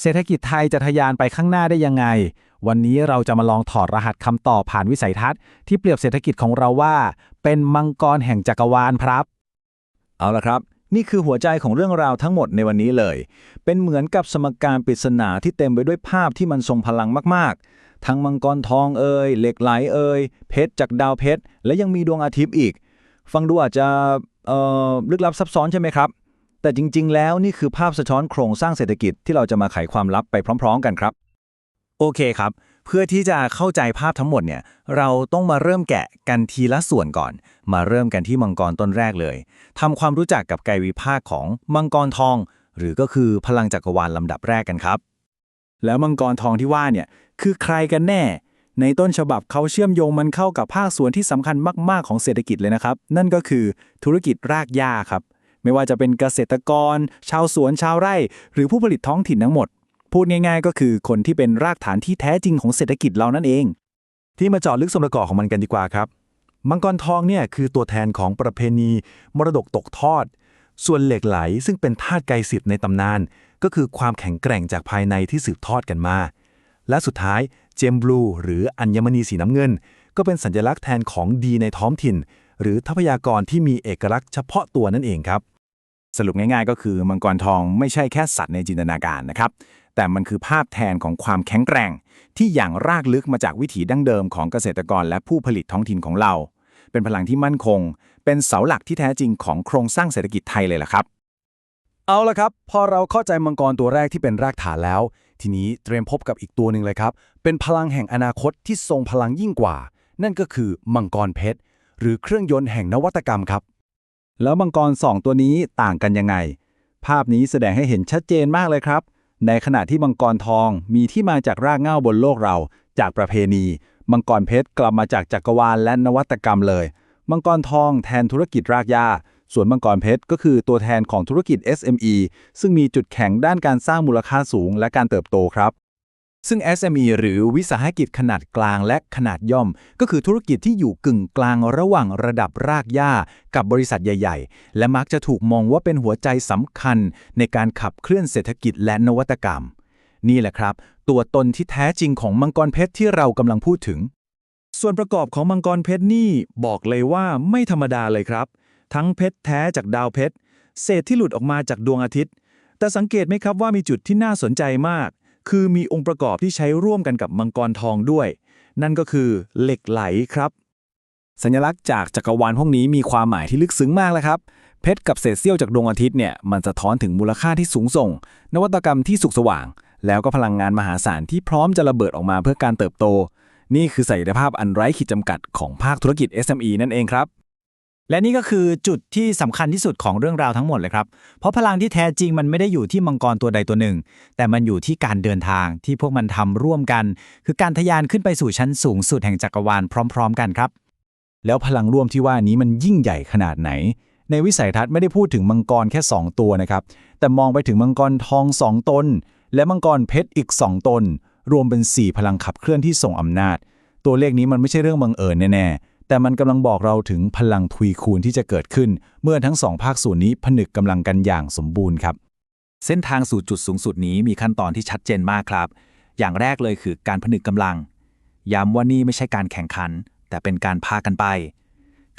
เศรษฐกิจไทยจะทะยานไปข้างหน้าได้ยังไง วันนี้เราจะมาลองถอดรหัสคำตอบผ่านวิสัยทัศน์ที่เปรียบเศรษฐกิจของเราว่า เป็นมังกรแห่งจักรวาลครับ เอาละครับ นี่คือหัวใจของเรื่องราวทั้งหมดในวันนี้เลย เป็นเหมือนกับสมการปริศนาที่เต็มไปด้วยภาพที่มันทรงพลังมากๆ ทั้งมังกรทองเอ่ยเหล็กไหลเอ่ยเพชรจากดาวเพชรและยังมีดวงอาทิตย์อีก ฟังดูอาจจะเอ่อลึกลับซับซ้อนใช่ไหมครับ แต่จริง ๆ แล้วนี่คือภาพสะท้อนโครงสร้างเศรษฐกิจที่เราจะมาไขความลับไปพร้อม ๆ กันครับ โอเคครับ เพื่อที่จะเข้าใจภาพทั้งหมดเนี่ย เราต้องมาเริ่มแกะกันทีละส่วนก่อน มาเริ่มกันที่มังกรต้นแรกเลยทำความรู้จักกับไกรวิภาคของมังกรทอง หรือก็คือพลังจักรวาลลำดับแรกกันครับ แล้วมังกรทองที่ว่าเนี่ยคือใครกันแน่ ในต้นฉบับเขาเชื่อมโยงมันเข้ากับภาคส่วนที่สำคัญมาก ๆ ของเศรษฐกิจเลยนะครับ นั่นก็คือธุรกิจรากหญ้าครับ ไม่ว่าจะเป็นเกษตรกร ชาวสวนชาวไร่ หรือผู้ผลิตท้องถิ่นทั้งหมด พูดง่ายๆ ก็คือคนที่เป็นรากฐานที่แท้จริงของเศรษฐกิจเรานั่นเอง ที่มาเจาะลึกส่วนประกอบของมันกันดีกว่าครับ มังกรทองเนี่ยคือตัวแทนของประเพณี มรดกตกทอด ส่วนเหล็กไหล ซึ่งเป็นธาตุไกรสิทธิ์ในตำนาน ก็คือความแข็งแกร่งจากภายในที่สืบทอดกันมา และสุดท้ายเจมบลูหรืออัญมณีสีน้ำเงิน ก็เป็นสัญลักษณ์แทนของดีในท้องถิ่น หรือทรัพยากรที่มีเอกลักษณ์เฉพาะตัวนั่นเองครับ สรุปง่ายๆ ก็คือมังกรทองไม่ใช่แค่สัตว์ในจินตนาการนะครับ แต่มันคือภาพแทนของความแข็งแกร่ง ที่อย่างรากลึกมาจากวิถีดั้งเดิมของเกษตรกรและผู้ผลิตท้องถิ่นของเรา เป็นพลังที่มั่นคง เป็นเสาหลักที่แท้จริงของโครงสร้างเศรษฐกิจไทยเลยล่ะครับ เอาละครับ พอเราเข้าใจมังกรตัวแรกที่เป็นรากฐานแล้ว ทีนี้เตรียมพบกับอีกตัวหนึ่งเลยครับ เป็นพลังแห่งอนาคตที่ทรงพลังยิ่งกว่า นั่นก็คือมังกรเพชรหรือเครื่องยนต์แห่งนวัตกรรมครับ แล้วมังกรสองตัวนี้ต่างกันยังไง ภาพนี้แสดงให้เห็นชัดเจนมากเลยครับ ในขณะที่มังกรทองมีที่มาจากรากเหง้าบนโลกเรา จากประเพณี มังกรเพชรกลับมาจากจักรวาลและนวัตกรรมเลย มังกรทองแทนธุรกิจรากหญ้า ส่วนมังกรเพชรก็คือตัวแทนของธุรกิจ SME ซึ่งมีจุดแข็งด้านการสร้างมูลค่าสูงและการเติบโตครับ ซึ่ง SME หรือวิสาหกิจขนาดกลางและขนาดย่อม ก็คือธุรกิจที่อยู่กึ่งกลางระหว่างระดับรากหญ้า กับบริษัทใหญ่ ๆ และมักจะถูกมองว่าเป็นหัวใจสำคัญในการขับเคลื่อนเศรษฐกิจและนวัตกรรม นี่แหละครับ ตัวตนที่แท้จริงของมังกรเพชรที่เรากำลังพูดถึง ส่วนประกอบของมังกรเพชรนี่บอกเลยว่าไม่ธรรมดาเลยครับ ทั้งเพชรแท้จากดาวเพชรเศษที่หลุดออกมาจากดวงอาทิตย์ แต่สังเกตไหมครับว่ามีจุดที่น่าสนใจมาก คือมีองค์ประกอบที่ใช้ร่วมกันกับมังกรทองด้วย นั่นก็คือเหล็กไหลครับ สัญลักษณ์จากจักรวาลพวกนี้มีความหมายที่ลึกซึ้งมากเลยครับ เพชรกับเศษเสี้ยวจากดวงอาทิตย์เนี่ยมันสะท้อนถึงมูลค่าที่สูงส่ง นวัตกรรมที่สุกสว่าง แล้วก็พลังงานมหาศาลที่พร้อมจะระเบิดออกมาเพื่อการเติบโต นี่คือศักยภาพอันไร้ขีดจำกัดของภาคธุรกิจ SME นั่นเองครับ และนี่ก็คือจุดที่สำคัญที่สุดของเรื่องราวทั้งหมดเลยครับ เพราะพลังที่แท้จริงมันไม่ได้อยู่ที่มังกรตัวใดตัวหนึ่ง แต่มันอยู่ที่การเดินทางที่พวกมันทำร่วมกัน คือการทะยานขึ้นไปสู่ชั้นสูงสุดแห่งจักรวาลพร้อม ๆ กันครับ แล้วพลังร่วมที่ว่านี้มันยิ่งใหญ่ขนาดไหน ในวิสัยทัศน์ไม่ได้พูดถึงมังกรแค่ 2 ตัวนะครับ แต่มองไปถึงมังกรทอง 2 ตน และมังกรเพชรอีก 2 ตน รวมเป็น 4 พลังขับเคลื่อนที่ส่งอำนาจ ตัวเลขนี้มันไม่ใช่เรื่องบังเอิญแน่ๆ แต่มันกำลังบอกเราถึงพลังทวีคูณที่จะเกิดขึ้น เมื่อทั้งสองภาคส่วนนี้ผนึกกำลังกันอย่างสมบูรณ์ครับ เส้นทางสู่จุดสูงสุดนี้มีขั้นตอนที่ชัดเจนมากครับ อย่างแรกเลยคือการผนึกกำลัง ย้ำว่านี่ไม่ใช่การแข่งขัน แต่เป็นการพากันไป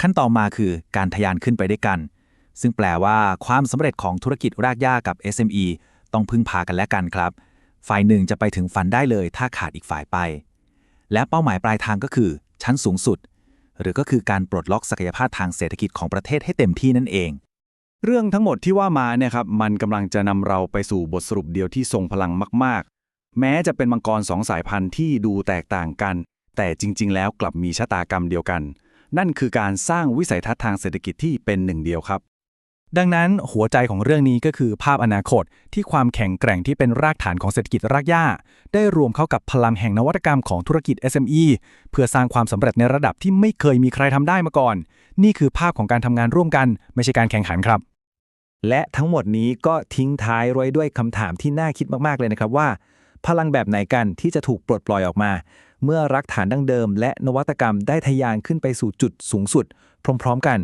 ขั้นต่อมาคือการทะยานขึ้นไปด้วยกัน ซึ่งแปลว่าความสำเร็จของธุรกิจรากหญ้ากับ SME ต้องพึ่งพากันและกันครับ ฝ่ายหนึ่งจะไปถึงฝันได้เลย ถ้าขาดอีกฝ่ายไป และเป้าหมายปลายทางก็คือ ชั้นสูงสุด หรือก็คือการปลดล็อกศักยภาพทางเศรษฐกิจของประเทศให้เต็มที่นั่นเอง เรื่องทั้งหมดที่ว่ามาเนี่ยครับมันกำลังจะนำเราไปสู่บทสรุปเดียวที่ทรงพลังมาก ๆ แม้จะเป็นมังกรสองสายพันธุ์ที่ดูแตกต่างกัน แต่จริง ๆ แล้วกลับมีชะตากรรมเดียวกัน นั่นคือการสร้างวิสัยทัศน์ทางเศรษฐกิจที่เป็นหนึ่งเดียวครับ ดังนั้นหัวใจของเรื่องนี้ก็คือภาพอนาคตที่ความแข็งแกร่งที่เป็นรากฐานของเศรษฐกิจรากหญ้า ได้รวมเข้ากับพลังแห่งนวัตกรรมของธุรกิจ SME เพื่อสร้างความสำเร็จในระดับที่ไม่เคยมีใครทำได้มาก่อน นี่คือภาพของการทำงานร่วมกัน ไม่ใช่การแข่งขันครับ และทั้งหมดนี้ก็ทิ้งท้ายไว้ด้วยคำถามที่น่าคิดมากๆเลยนะครับว่า พลังแบบไหนกันที่จะถูกปลดปล่อยออกมา เมื่อรักฐานดั้งเดิม และนวัตกรรมได้ทะยานขึ้นไปสู่จุดสูงสุด พร้อม ๆ กัน